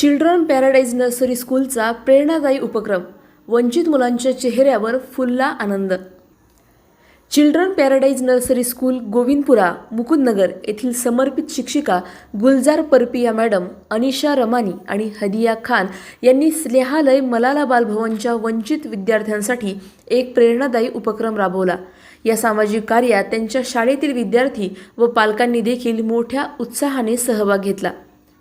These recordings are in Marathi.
चिल्ड्रन पॅराडाईज नर्सरी स्कूलचा प्रेरणादायी उपक्रम वंचित मुलांच्या चेहऱ्यावर फुलला आनंद. Children paradise nursery school Govindpura Mukundnagar येथील समर्पित शिक्षिका गुलजार परपिया मॅडम अनिशा रमानी आणि हदिया खान यांनी स्नेहालय मलाला बालभवनच्या वंचित विद्यार्थ्यांसाठी एक प्रेरणादायी उपक्रम राबवला. या सामाजिक कार्यात त्यांच्या शाळेतील विद्यार्थी व पालकांनी देखील मोठ्या उत्साहाने सहभाग घेतला.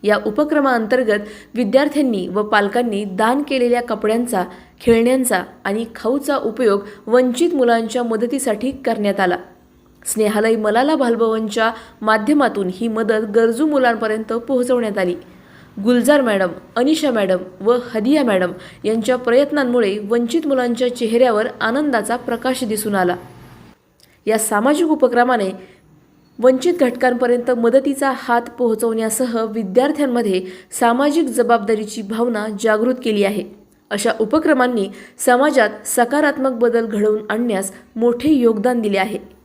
या उपक्रमाअंतर्गत विद्यार्थ्यांनी व पालकांनी दान केलेल्या कपड्यांचा खेळण्यांचा आणि खाऊचा उपयोग वंचित मुलांच्या मदतीसाठी करण्यात आला. स्नेहालय मलाला बालभवनच्या माध्यमातून ही मदत गरजू मुलांपर्यंत पोहोचवण्यात आली. गुलजार मॅडम अनिशा मॅडम व हदिया मॅडम यांच्या प्रयत्नांमुळे वंचित मुलांच्या चेहऱ्यावर आनंदाचा प्रकाश दिसून आला. या सामाजिक उपक्रमाने वंचित घटकांपर्यंत मदतीचा हात पोहोचवण्यासह विद्यार्थ्यांमध्ये सामाजिक जबाबदारीची भावना जागृत केली आहे. अशा उपक्रमांनी समाजात सकारात्मक बदल घडवून आणण्यास मोठे योगदान दिले आहे.